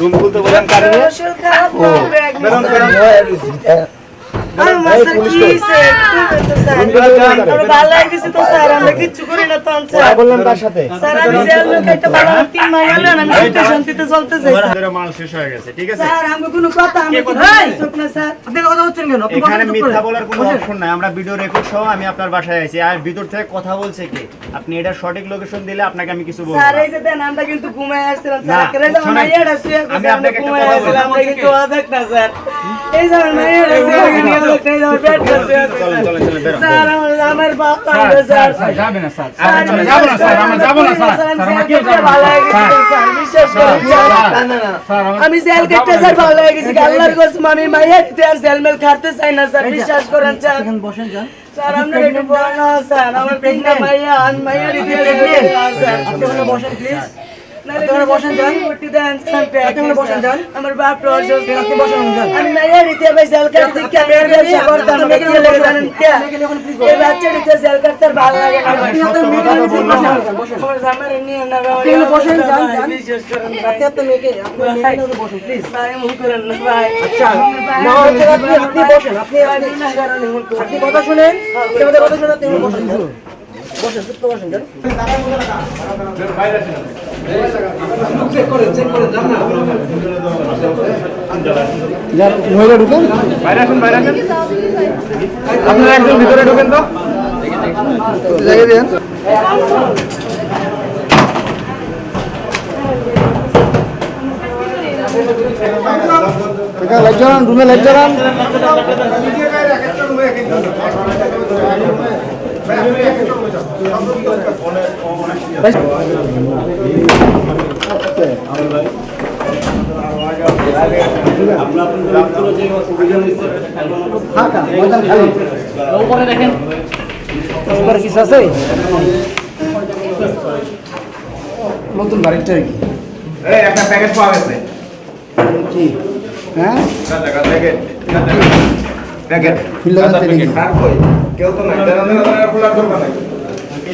Room খুলতে বলেন কারণে ও কি স্যার? আমরা ভালো হয়ে তো, স্যার, আমরা কিচ্ছু করি না তখন, স্যার। বললাম তার সাথে স্যার, আমি জেল লোক একটা ভালো তিন মাস হলো না, আমি সুখে শান্তিতে চলতে চাই, স্যার। মাল শেষ হয়ে গেছে ঠিক আছে স্যার, আমি কোনো কথা, আমি কথা কথা চুপ না, স্যার। আপনি কথা বলছেন কেন? এখানে মিথ্যা বলার কোনো অপশন নাই আমরা ভিডিও রেকর্ড সহ আমি আপনার বাসায় আছি আর ভিতর থেকে কথা বলছে কি আপনি এটা সঠিক লোকেশন দিলে আপনাকে আমি কিছু বলব স্যার, এই যে দেন, আমরা কিন্তু ঘুমায় আসছিলাম, স্যার। শুয়ে আমি আপনাকে একটা কথা আসছিলাম, কিন্তু অজাক না, স্যার। আমি জেল কেটে হয়ে স্যার, ভালো হয়ে গেছি আল্লাহর কসম আমি দিতে আর জেল চাই না স্যার বিশ্বাস করেন স্যার আমরা স্যার আমার মাইয়া আমি মাইয়া আপনারা বসেন যান। দেন আপনারা বসেন যান। আমার বাপ অসুস্থ আপনি বসেন যান। আমি মাইয়া দিতে ভাই জেল কাটতে কি আমি এর ব্যবসা করতাম না কি লাগে জানেন কি? এই বাচ্চা দিতে জেল কাটতে ভালো লাগে না। আপনি তো মেয়ে বসেন আমার নিয়ে না আপনি বসেন যান বিশ্বাস করেন আপনি তো মেয়েকে আপনি মেয়েকে বসেন প্লিজ ভাই মুখ করেন না ভাই। আচ্ছা না হচ্ছে আপনি আপনি বসেন আপনি আপনি কথা শুনেন আমাদের কথা শুনেন আপনি বসেন বসেন চুপ করে বসেন যান। বাইরে আসুন বাইরে আসুন আপনারা একজন ভিতরে ঢোকেন তো। রুমে লাইট জ্বালান উপরে দেখেন কিছু আছে নতুন বাড়িটা কি এই একটা প্যাকেজ পাওয়া গেছে কি হ্যাঁ প্যাকেট প্যাকেট কেউ তো নাই। খোলার দরকার নাই